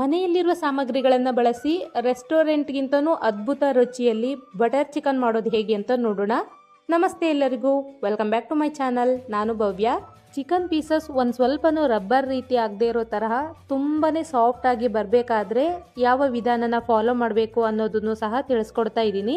ಮನೆಯಲ್ಲಿರುವ ಸಾಮಗ್ರಿಗಳನ್ನು ಬಳಸಿ ರೆಸ್ಟೋರೆಂಟ್ಗಿಂತನೂ ಅದ್ಭುತ ರುಚಿಯಲ್ಲಿ ಬಟರ್ ಚಿಕನ್ ಮಾಡೋದು ಹೇಗೆ ಅಂತ ನೋಡೋಣ. ನಮಸ್ತೆ ಎಲ್ಲರಿಗೂ, welcome back to my channel. ನಾನು ಭವ್ಯ. ಚಿಕನ್ ಪೀಸಸ್ ಒಂದು ಸ್ವಲ್ಪನೂ ರಬ್ಬರ್ ರೀತಿ ಆಗದೆ ಇರೋ ತರಹ ತುಂಬಾ ಸಾಫ್ಟಾಗಿ ಬರಬೇಕಾದ್ರೆ ಯಾವ ವಿಧಾನನ ಫಾಲೋ ಮಾಡಬೇಕು ಅನ್ನೋದನ್ನು ಸಹ ತಿಳಿಸ್ಕೊಡ್ತಾ ಇದ್ದೀನಿ.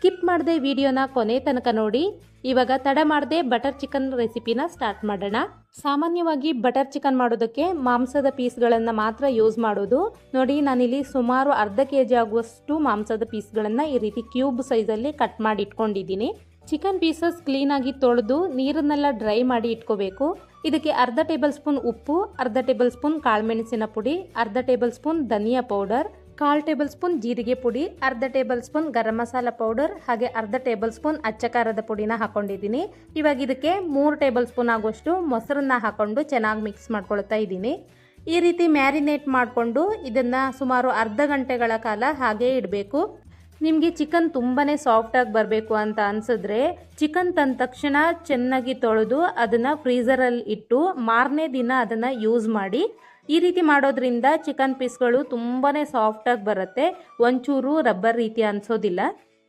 ಸ್ಕಿಪ್ ಮಾಡದೆ ವಿಡಿಯೋನ ಕೊನೆ ತನಕ ನೋಡಿ. ಇವಾಗ ತಡ ಮಾಡದೆ ಬಟರ್ ಚಿಕನ್ ರೆಸಿಪಿನ ಸ್ಟಾರ್ಟ್ ಮಾಡೋಣ. ಸಾಮಾನ್ಯವಾಗಿ ಬಟರ್ ಚಿಕನ್ ಮಾಡೋದಕ್ಕೆ ಮಾಂಸದ ಪೀಸ್ಗಳನ್ನು ಮಾತ್ರ ಯೂಸ್ ಮಾಡೋದು. ನೋಡಿ, ನಾನಿಲ್ಲಿ ಸುಮಾರು ಅರ್ಧ ಕೆ ಜಿ ಆಗುವಷ್ಟು ಮಾಂಸದ ಪೀಸ್ಗಳನ್ನು ಈ ರೀತಿ ಕ್ಯೂಬ್ ಸೈಜಲ್ಲಿ ಕಟ್ ಮಾಡಿ ಇಟ್ಕೊಂಡಿದ್ದೀನಿ. ಚಿಕನ್ ಪೀಸಸ್ ಕ್ಲೀನಾಗಿ ತೊಳೆದು ನೀರನ್ನೆಲ್ಲ ಡ್ರೈ ಮಾಡಿ ಇಟ್ಕೋಬೇಕು. ಇದಕ್ಕೆ ಅರ್ಧ ಟೇಬಲ್ ಸ್ಪೂನ್ ಉಪ್ಪು, ಅರ್ಧ ಟೇಬಲ್ ಸ್ಪೂನ್ ಕಾಳುಮೆಣಸಿನ ಪುಡಿ, ಅರ್ಧ ಟೇಬಲ್ ಸ್ಪೂನ್ ಧನಿಯಾ ಪೌಡರ್ ಕಾಲು ಟೇಬಲ್ ಸ್ಪೂನ್ ಜೀರಿಗೆ ಪುಡಿ, ಅರ್ಧ tablespoon garam masala powder ಹಾಗೆ ಅರ್ಧ ಟೇಬಲ್ ಸ್ಪೂನ್ ಅಚ್ಚಕಾರದ ಪುಡಿನ ಹಾಕೊಂಡಿದ್ದೀನಿ. ಇವಾಗ ಇದಕ್ಕೆ ಮೂರು ಟೇಬಲ್ ಸ್ಪೂನ್ ಆಗುವಷ್ಟು ಮೊಸರನ್ನ ಹಾಕೊಂಡು ಚೆನ್ನಾಗಿ ಮಿಕ್ಸ್ ಮಾಡ್ಕೊಳ್ತಾ ಇದ್ದೀನಿ. ಈ ರೀತಿ ಮ್ಯಾರಿನೇಟ್ ಮಾಡಿಕೊಂಡು ಇದನ್ನು ಸುಮಾರು ಅರ್ಧ ಗಂಟೆಗಳ ಕಾಲ ಹಾಗೇ ಇಡಬೇಕು. ನಿಮಗೆ ಚಿಕನ್ ತುಂಬಾ ಸಾಫ್ಟಾಗಿ ಬರಬೇಕು ಅಂತ ಅನಿಸಿದ್ರೆ ಚಿಕನ್ ತಂದ ತಕ್ಷಣ ಚೆನ್ನಾಗಿ ತೊಳೆದು ಅದನ್ನು ಫ್ರೀಝರಲ್ಲಿ ಇಟ್ಟು ಮಾರನೇ ದಿನ ಅದನ್ನು ಯೂಸ್ ಮಾಡಿ ಈ ರೀತಿ ಮಾಡೋದ್ರಿಂದ ಚಿಕನ್ ಪೀಸ್ಗಳು ತುಂಬಾ ಸಾಫ್ಟಾಗಿ ಬರುತ್ತೆ. ಒಂಚೂರು ರಬ್ಬರ್ ರೀತಿ ಅನಿಸೋದಿಲ್ಲ.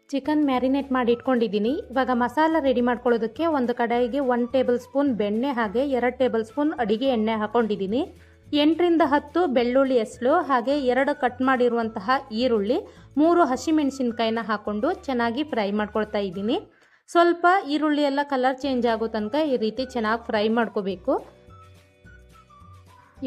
ಚಿಕನ್ ಮ್ಯಾರಿನೇಟ್ ಮಾಡಿ ಇಟ್ಕೊಂಡಿದ್ದೀನಿ. ಇವಾಗ ಮಸಾಲ ರೆಡಿ ಮಾಡ್ಕೊಳ್ಳೋದಕ್ಕೆ ಒಂದು ಕಡಾಯಿಗೆ ಒನ್ ಟೇಬಲ್ ಸ್ಪೂನ್ ಬೆಣ್ಣೆ ಹಾಗೆ ಎರಡು ಟೇಬಲ್ ಸ್ಪೂನ್ ಅಡಿಗೆ ಎಣ್ಣೆ ಹಾಕೊಂಡಿದ್ದೀನಿ. ಎಂಟರಿಂದ ಹತ್ತು ಬೆಳ್ಳುಳ್ಳಿ ಎಸ್ಳು, ಹಾಗೆ ಎರಡು ಕಟ್ ಮಾಡಿರುವಂತಹ ಈರುಳ್ಳಿ, ಮೂರು ಹಸಿಮೆಣಸಿನ್ಕಾಯಿನ ಹಾಕ್ಕೊಂಡು ಚೆನ್ನಾಗಿ ಫ್ರೈ ಮಾಡ್ಕೊಳ್ತಾ ಇದ್ದೀನಿ. ಸ್ವಲ್ಪ ಈರುಳ್ಳಿ ಎಲ್ಲ ಕಲರ್ ಚೇಂಜ್ ಆಗೋ ತನಕ ಈ ರೀತಿ ಚೆನ್ನಾಗಿ ಫ್ರೈ ಮಾಡ್ಕೋಬೇಕು.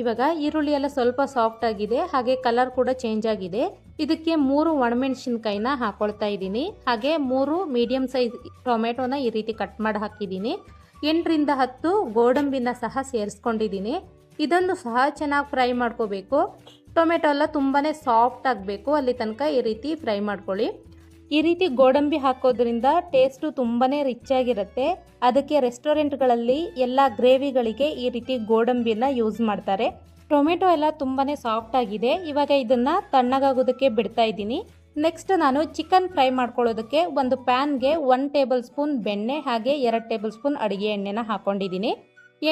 ಇವಾಗ ಈರುಳ್ಳಿ ಎಲ್ಲ ಸ್ವಲ್ಪ ಸಾಫ್ಟ್ ಆಗಿದೆ, ಹಾಗೆ ಕಲರ್ ಕೂಡ ಚೇಂಜ್ ಆಗಿದೆ. ಇದಕ್ಕೆ ಮೂರು ಒಣಮೆಣಸಿನ್ಕಾಯಿನ ಹಾಕೊಳ್ತಾ ಇದ್ದೀನಿ. ಹಾಗೆ ಮೂರು ಮೀಡಿಯಂ ಸೈಜ್ ಟೊಮೆಟೊನ ಈ ರೀತಿ ಕಟ್ ಮಾಡಿ ಹಾಕಿದ್ದೀನಿ. ಎಂಟರಿಂದ ಹತ್ತು ಗೋಡಂಬಿನ ಸಹ ಸೇರಿಸ್ಕೊಂಡಿದ್ದೀನಿ. ಇದನ್ನು ಸಹ ಚೆನ್ನಾಗಿ ಫ್ರೈ ಮಾಡ್ಕೋಬೇಕು. ಟೊಮೆಟೊ ಎಲ್ಲ ತುಂಬಾ ಸಾಫ್ಟ್ ಆಗಬೇಕು, ಅಲ್ಲಿ ತನಕ ಈ ರೀತಿ ಫ್ರೈ ಮಾಡ್ಕೊಳ್ಳಿ. ಈ ರೀತಿ ಗೋಡಂಬಿ ಹಾಕೋದ್ರಿಂದ ಟೇಸ್ಟು ತುಂಬಾ ರಿಚ್ ಆಗಿರುತ್ತೆ. ಅದಕ್ಕೆ ರೆಸ್ಟೋರೆಂಟ್ಗಳಲ್ಲಿ ಎಲ್ಲ ಗ್ರೇವಿಗಳಿಗೆ ಈ ರೀತಿ ಗೋಡಂಬಿನ ಯೂಸ್ ಮಾಡ್ತಾರೆ. ಟೊಮೆಟೊ ಎಲ್ಲ ತುಂಬಾ ಸಾಫ್ಟ್ ಆಗಿದೆ. ಇವಾಗ ಇದನ್ನು ತಣ್ಣಗಾಗೋದಕ್ಕೆ ಬಿಡ್ತಾ ಇದ್ದೀನಿ. ನೆಕ್ಸ್ಟ್ ನಾನು ಚಿಕನ್ ಫ್ರೈ ಮಾಡ್ಕೊಳ್ಳೋದಕ್ಕೆ ಒಂದು ಪ್ಯಾನ್ಗೆ ಒನ್ ಟೇಬಲ್ ಸ್ಪೂನ್ ಬೆಣ್ಣೆ ಹಾಗೆ ಎರಡು ಟೇಬಲ್ ಸ್ಪೂನ್ ಅಡುಗೆ ಎಣ್ಣೆನ ಹಾಕೊಂಡಿದ್ದೀನಿ.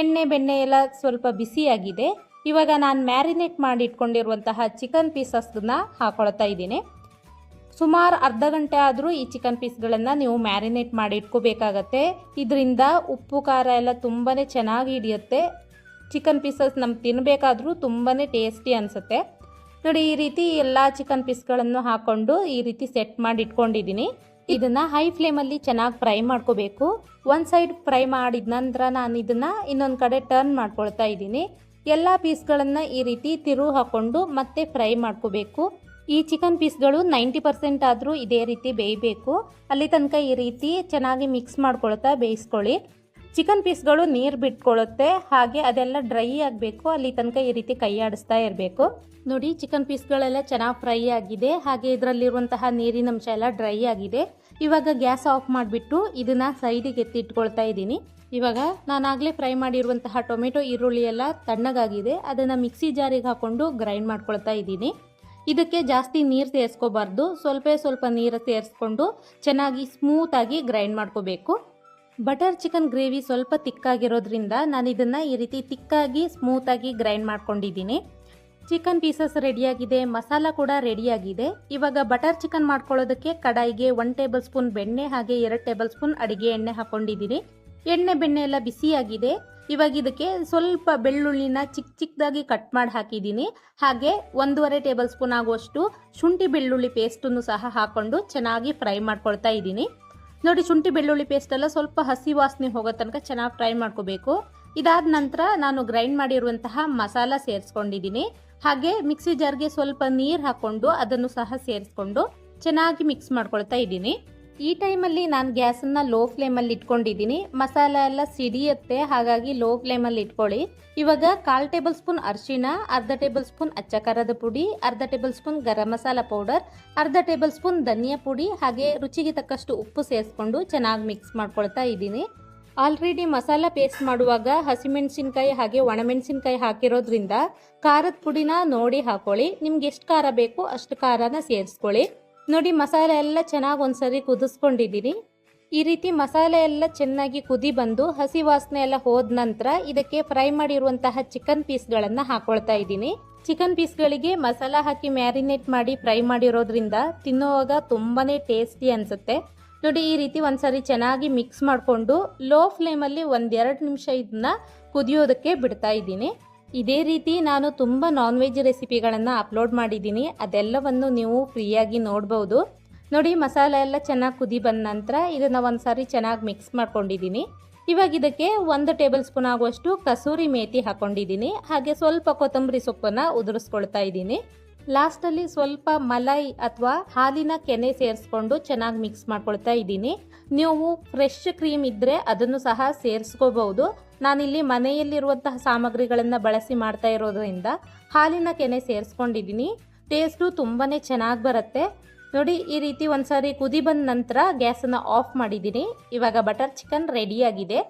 ಎಣ್ಣೆ ಬೆಣ್ಣೆ ಎಲ್ಲ ಸ್ವಲ್ಪ ಬಿಸಿಯಾಗಿದೆ ಇವಾಗ ನಾನು ಮ್ಯಾರಿನೇಟ್ ಮಾಡಿ ಇಟ್ಕೊಂಡಿರುವಂತಹ ಚಿಕನ್ ಪೀಸಸ್ನ ಹಾಕೊಳ್ತಾ ಇದ್ದೀನಿ. ಸುಮಾರು ಅರ್ಧ ಗಂಟೆ ಆದರೂ ಈ ಚಿಕನ್ ಪೀಸ್ಗಳನ್ನು ನೀವು ಮ್ಯಾರಿನೇಟ್ ಮಾಡಿ ಇಟ್ಕೋಬೇಕಾಗತ್ತೆ. ಇದರಿಂದ ಉಪ್ಪು, ಖಾರ ಎಲ್ಲ ತುಂಬಾ ಚೆನ್ನಾಗಿ ಹಿಡಿಯುತ್ತೆ. ಚಿಕನ್ ಪೀಸಸ್ ನಮ್ಗೆ ತಿನ್ನಬೇಕಾದ್ರೂ ತುಂಬಾ ಟೇಸ್ಟಿ ಅನಿಸುತ್ತೆ. ನೋಡಿ, ಈ ರೀತಿ ಎಲ್ಲ ಚಿಕನ್ ಪೀಸ್ಗಳನ್ನು ಹಾಕ್ಕೊಂಡು ಈ ರೀತಿ ಸೆಟ್ ಮಾಡಿ ಇಟ್ಕೊಂಡಿದ್ದೀನಿ. ಇದನ್ನು ಹೈ ಫ್ಲೇಮಲ್ಲಿ ಚೆನ್ನಾಗಿ ಫ್ರೈ ಮಾಡ್ಕೋಬೇಕು. ಒಂದು ಸೈಡ್ ಫ್ರೈ ಮಾಡಿದ ನಂತರ ನಾನು ಇದನ್ನು ಇನ್ನೊಂದು ಕಡೆ ಟರ್ನ್ ಮಾಡ್ಕೊಳ್ತಾ ಇದ್ದೀನಿ. ಎಲ್ಲ ಪೀಸ್ಗಳನ್ನು ಈ ರೀತಿ ತಿರು ಹಾಕ್ಕೊಂಡು ಮತ್ತೆ ಫ್ರೈ ಮಾಡ್ಕೋಬೇಕು. ಈ ಚಿಕನ್ ಪೀಸ್ಗಳು ನೈಂಟಿ ಪರ್ಸೆಂಟ್ ಆದರೂ ಇದೇ ರೀತಿ ಬೇಯಬೇಕು. ಅಲ್ಲಿ ತನಕ ಈ ರೀತಿ ಚೆನ್ನಾಗಿ ಮಿಕ್ಸ್ ಮಾಡ್ಕೊಳ್ತಾ ಬೇಯಿಸ್ಕೊಳ್ಳಿ. ಚಿಕನ್ ಪೀಸ್ಗಳು ನೀರು ಬಿಟ್ಕೊಳ್ಳುತ್ತೆ ಹಾಗೆ ಅದೆಲ್ಲ ಡ್ರೈ ಆಗಬೇಕು. ಅಲ್ಲಿ ತನಕ ಈ ರೀತಿ ಕೈ ಆಡಿಸ್ತಾ ಇರಬೇಕು. ನೋಡಿ, ಚಿಕನ್ ಪೀಸ್ಗಳೆಲ್ಲ ಚೆನ್ನಾಗಿ ಫ್ರೈ ಆಗಿದೆ. ಹಾಗೆ ಇದರಲ್ಲಿರುವಂತಹ ನೀರಿನ ಅಂಶ ಎಲ್ಲ ಡ್ರೈ ಆಗಿದೆ. ಇವಾಗ ಗ್ಯಾಸ್ ಆಫ್ ಮಾಡಿಬಿಟ್ಟು ಇದನ್ನು ಸೈಡಿಗೆ ಎತ್ತಿಟ್ಕೊಳ್ತಾ ಇದ್ದೀನಿ. ಇವಾಗ ನಾನಾಗಲೇ ಫ್ರೈ ಮಾಡಿರುವಂತಹ ಟೊಮೆಟೊ, ಈರುಳ್ಳಿ ಎಲ್ಲ ತಣ್ಣಗಾಗಿದೆ. ಅದನ್ನು ಮಿಕ್ಸಿ ಜಾರಿಗೆ ಹಾಕ್ಕೊಂಡು ಗ್ರೈಂಡ್ ಮಾಡ್ಕೊಳ್ತಾ ಇದ್ದೀನಿ. ಇದಕ್ಕೆ ಜಾಸ್ತಿ ನೀರು ಸೇರಿಸ್ಕೋಬಾರ್ದು. ಸ್ವಲ್ಪ ಸ್ವಲ್ಪ ನೀರು ಸೇರಿಸ್ಕೊಂಡು ಚೆನ್ನಾಗಿ ಸ್ಮೂತಾಗಿ ಗ್ರೈಂಡ್ ಮಾಡ್ಕೋಬೇಕು. ಬಟರ್ ಚಿಕನ್ ಗ್ರೇವಿ ಸ್ವಲ್ಪ ತಿಕ್ಕಾಗಿರೋದ್ರಿಂದ ನಾನು ಇದನ್ನು ಈ ರೀತಿ ತಿಕ್ಕಾಗಿ ಸ್ಮೂತಾಗಿ ಗ್ರೈಂಡ್ ಮಾಡ್ಕೊಂಡಿದ್ದೀನಿ. ಚಿಕನ್ ಪೀಸಸ್ ರೆಡಿಯಾಗಿದೆ ಮಸಾಲ ಕೂಡ ರೆಡಿಯಾಗಿದೆ ಇವಾಗ ಬಟರ್ ಚಿಕನ್ ಮಾಡ್ಕೊಳ್ಳೋದಕ್ಕೆ ಕಡಾಯಿಗೆ ಒನ್ ಟೇಬಲ್ ಸ್ಪೂನ್ ಬೆಣ್ಣೆ ಹಾಗೆ ಎರಡು ಟೇಬಲ್ ಸ್ಪೂನ್ ಅಡಿಗೆ ಎಣ್ಣೆ ಹಾಕೊಂಡಿದ್ದೀನಿ. ಎಣ್ಣೆ ಬೆಣ್ಣೆ ಎಲ್ಲ ಬಿಸಿಯಾಗಿದೆ. ಇವಾಗ ಇದಕ್ಕೆ ಸ್ವಲ್ಪ ಬೆಳ್ಳುಳ್ಳಿನ ಚಿಕ್ಕ ಚಿಕ್ಕದಾಗಿ ಕಟ್ ಮಾಡಿ ಹಾಕಿದ್ದೀನಿ. ಹಾಗೆ ಒಂದೂವರೆ ಟೇಬಲ್ ಸ್ಪೂನ್ ಆಗುವಷ್ಟು ಶುಂಠಿ ಬೆಳ್ಳುಳ್ಳಿ ಪೇಸ್ಟನ್ನು ಸಹ ಹಾಕೊಂಡು ಚೆನ್ನಾಗಿ ಫ್ರೈ ಮಾಡ್ಕೊಳ್ತಾ ಇದ್ದೀನಿ. ನೋಡಿ ಶುಂಠಿ ಬೆಳ್ಳುಳ್ಳಿ ಪೇಸ್ಟೆಲ್ಲ ಸ್ವಲ್ಪ ಹಸಿ ವಾಸನೆ ಹೋಗೋ ತನಕ ಚೆನ್ನಾಗಿ ಫ್ರೈ ಮಾಡ್ಕೋಬೇಕು. ಇದಾದ ನಂತರ ನಾನು ಗ್ರೈಂಡ್ ಮಾಡಿರುವಂತಹ ಮಸಾಲ ಸೇರಿಸ್ಕೊಂಡಿದ್ದೀನಿ. ಹಾಗೆ ಮಿಕ್ಸಿ ಜಾರ್ಗೆ ಸ್ವಲ್ಪ ನೀರು ಹಾಕ್ಕೊಂಡು ಅದನ್ನು ಸಹ ಸೇರಿಸ್ಕೊಂಡು ಚೆನ್ನಾಗಿ ಮಿಕ್ಸ್ ಮಾಡ್ಕೊಳ್ತಾ ಇದ್ದೀನಿ. ಈ ಟೈಮಲ್ಲಿ ನಾನು ಗ್ಯಾಸನ್ನು ಲೋ ಫ್ಲೇಮಲ್ಲಿ ಇಟ್ಕೊಂಡಿದ್ದೀನಿ. ಮಸಾಲ ಎಲ್ಲ ಸಿಡಿಯುತ್ತೆ, ಹಾಗಾಗಿ ಲೋ ಫ್ಲೇಮಲ್ಲಿ ಇಟ್ಕೊಳ್ಳಿ. ಇವಾಗ ಕಾಲು ಟೇಬಲ್ ಸ್ಪೂನ್ ಅರಿಶಿಣ, ಅರ್ಧ ಟೇಬಲ್ ಸ್ಪೂನ್ ಅಚ್ಚಕಾರದ ಪುಡಿ, ಅರ್ಧ tablespoon garam masala powder, ಅರ್ಧ ಟೇಬಲ್ ಸ್ಪೂನ್ ಧನಿಯಾ ಪುಡಿ, ಹಾಗೆ ರುಚಿಗೆ ತಕ್ಕಷ್ಟು ಉಪ್ಪು ಸೇರಿಸ್ಕೊಂಡು ಚೆನ್ನಾಗಿ ಮಿಕ್ಸ್ ಮಾಡ್ಕೊಳ್ತಾ ಇದ್ದೀನಿ. ಆಲ್ರೆಡಿ ಮಸಾಲ ಪೇಸ್ಟ್ ಮಾಡುವಾಗ ಹಸಿಮೆಣಸಿನ್ಕಾಯಿ ಹಾಗೆ ಒಣಮೆಣಸಿನ್ಕಾಯಿ ಹಾಕಿರೋದ್ರಿಂದ ಖಾರದ ಪುಡಿನ ನೋಡಿ ಹಾಕೊಳ್ಳಿ. ನಿಮ್ಗೆ ಎಷ್ಟು ಖಾರ ಬೇಕು ಅಷ್ಟು ಖಾರನ ಸೇರಿಸ್ಕೊಳ್ಳಿ. ನೋಡಿ, ಮಸಾಲೆ ಎಲ್ಲ ಚೆನ್ನಾಗಿ ಒಂದ್ಸರಿ ಕುದಿಸ್ಕೊಂಡಿದ್ದೀನಿ ಈ ರೀತಿ ಮಸಾಲೆ ಎಲ್ಲ ಚೆನ್ನಾಗಿ ಕುದಿ ಬಂದು ಹಸಿ ವಾಸನೆ ಎಲ್ಲ ಹೋದ ನಂತರ ಇದಕ್ಕೆ ಫ್ರೈ ಮಾಡಿರುವಂತಹ ಚಿಕನ್ ಪೀಸ್ಗಳನ್ನು ಹಾಕೊಳ್ತಾ ಇದ್ದೀನಿ. ಚಿಕನ್ ಪೀಸ್ಗಳಿಗೆ ಮಸಾಲ ಹಾಕಿ ಮ್ಯಾರಿನೇಟ್ ಮಾಡಿ ಫ್ರೈ ಮಾಡಿರೋದ್ರಿಂದ ತಿನ್ನುವಾಗ ತುಂಬಾ ಟೇಸ್ಟಿ ಅನಿಸುತ್ತೆ. ನೋಡಿ, ಈ ರೀತಿ ಒಂದ್ಸರಿ ಚೆನ್ನಾಗಿ ಮಿಕ್ಸ್ ಮಾಡಿಕೊಂಡು ಲೋ ಫ್ಲೇಮಲ್ಲಿ ಒಂದೆರಡು ನಿಮಿಷ ಇದನ್ನ ಕುದಿಯೋದಕ್ಕೆ ಬಿಡ್ತಾ ಇದ್ದೀನಿ. ಇದೇ ರೀತಿ ನಾನು ತುಂಬ ನಾನ್ ವೆಜ್ ರೆಸಿಪಿಗಳನ್ನು ಅಪ್ಲೋಡ್ ಮಾಡಿದ್ದೀನಿ. ಅದೆಲ್ಲವನ್ನು ನೀವು ಫ್ರೀಯಾಗಿ ನೋಡ್ಬೋದು. ನೋಡಿ, ಮಸಾಲೆ ಎಲ್ಲ ಚೆನ್ನಾಗಿ ಕುದಿ ಬಂದ ನಂತರ ಇದನ್ನು ಒಂದ್ಸಾರಿ ಚೆನ್ನಾಗಿ ಮಿಕ್ಸ್ ಮಾಡ್ಕೊಂಡಿದ್ದೀನಿ. ಇವಾಗ ಇದಕ್ಕೆ ಒಂದು ಟೇಬಲ್ ಸ್ಪೂನ್ ಆಗುವಷ್ಟು ಕಸೂರಿ ಮೇಥಿ ಹಾಕೊಂಡಿದ್ದೀನಿ. ಹಾಗೆ ಸ್ವಲ್ಪ ಕೊತ್ತಂಬರಿ ಸೊಪ್ಪನ್ನು ಉದುರಿಸ್ಕೊಳ್ತಾ ಇದ್ದೀನಿ. ಲಾಸ್ಟಲ್ಲಿ ಸ್ವಲ್ಪ ಮಲೈ ಅಥವಾ ಹಾಲಿನ ಕೆನೆ ಸೇರಿಸ್ಕೊಂಡು ಚೆನ್ನಾಗಿ ಮಿಕ್ಸ್ ಮಾಡ್ಕೊಳ್ತಾ ಇದ್ದೀನಿ. ನೀವು ಫ್ರೆಶ್ ಕ್ರೀಮ್ ಇದ್ದರೆ ಅದನ್ನು ಸಹ ಸೇರಿಸ್ಕೋಬಹುದು ನಾನಿಲ್ಲಿ ಮನೆಯಲ್ಲಿರುವಂತಹ ಸಾಮಗ್ರಿಗಳನ್ನು ಬಳಸಿ ಮಾಡ್ತಾ ಇರೋದ್ರಿಂದ ಹಾಲಿನ ಕೆನೆ ಸೇರಿಸ್ಕೊಂಡಿದ್ದೀನಿ ಟೇಸ್ಟು ತುಂಬಾ ಚೆನ್ನಾಗಿ ಬರುತ್ತೆ. ನೋಡಿ, ಈ ರೀತಿ ಒಂದ್ಸಾರಿ ಕುದಿ ಬಂದ ನಂತರ ಗ್ಯಾಸನ್ನು ಆಫ್ ಮಾಡಿದ್ದೀನಿ ಇವಾಗ ಬಟರ್ ಚಿಕನ್ ರೆಡಿಯಾಗಿದೆ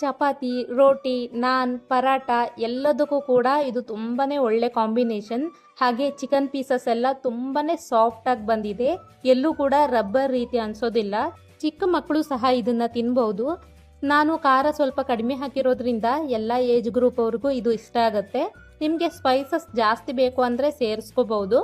ಚಪಾತಿ, ರೋಟಿ, ನಾನ್ ಪರಾಟ ಎಲ್ಲದಕ್ಕೂ ಕೂಡ ಇದು ತುಂಬಾ ಒಳ್ಳೆ ಕಾಂಬಿನೇಷನ್ ಹಾಗೆ ಚಿಕನ್ ಪೀಸಸ್ ಎಲ್ಲ ತುಂಬಾ ಸಾಫ್ಟಾಗಿ ಬಂದಿದೆ. ಎಲ್ಲೂ ಕೂಡ ರಬ್ಬರ್ ರೀತಿ ಅನ್ಸೋದಿಲ್ಲ. ಚಿಕ್ಕ ಮಕ್ಕಳು ಸಹ ಇದನ್ನ ತಿನ್ಬಹುದು ನಾನು ಖಾರ ಸ್ವಲ್ಪ ಕಡಿಮೆ ಹಾಕಿರೋದ್ರಿಂದ ಎಲ್ಲ ಏಜ್ ಗ್ರೂಪ್ ಅವ್ರಿಗೂ ಇದು ಇಷ್ಟ ಆಗುತ್ತೆ. ನಿಮಗೆ ಸ್ಪೈಸಸ್ ಜಾಸ್ತಿ ಬೇಕು ಅಂದರೆ ಸೇರಿಸ್ಕೋಬಹುದು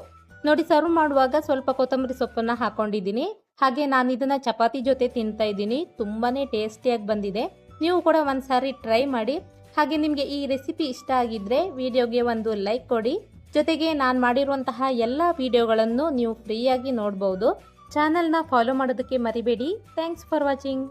ನೋಡಿ ಸರ್ವ್ ಮಾಡುವಾಗ ಸ್ವಲ್ಪ ಕೊತ್ತಂಬರಿ ಸೊಪ್ಪನ್ನು ಹಾಕೊಂಡಿದ್ದೀನಿ. ಹಾಗೆ ನಾನು ಇದನ್ನ ಚಪಾತಿ ಜೊತೆ ತಿಂತಾ ಇದ್ದೀನಿ. ತುಂಬಾ ಟೇಸ್ಟಿಯಾಗಿ ಬಂದಿದೆ. ನೀವು ಕೂಡ ಒಂದು ಸಾರಿ ಟ್ರೈ ಮಾಡಿ. ಹಾಗೆ ನಿಮಗೆ ಈ ರೆಸಿಪಿ ಇಷ್ಟ ಆಗಿದ್ರೆ ವಿಡಿಯೋಗೆ ಒಂದು ಲೈಕ್ ಕೊಡಿ. ಜೊತೆಗೆ ನಾನು ಮಾಡಿರುವಂತಹ ಎಲ್ಲ ವಿಡಿಯೋಗಳನ್ನು ನೀವು ಫ್ರೀಯಾಗಿ ನೋಡ್ಬೋದು. ಚಾನಲ್ನ ಫಾಲೋ ಮಾಡೋದಕ್ಕೆ ಮರಿಬೇಡಿ. Thanks for watching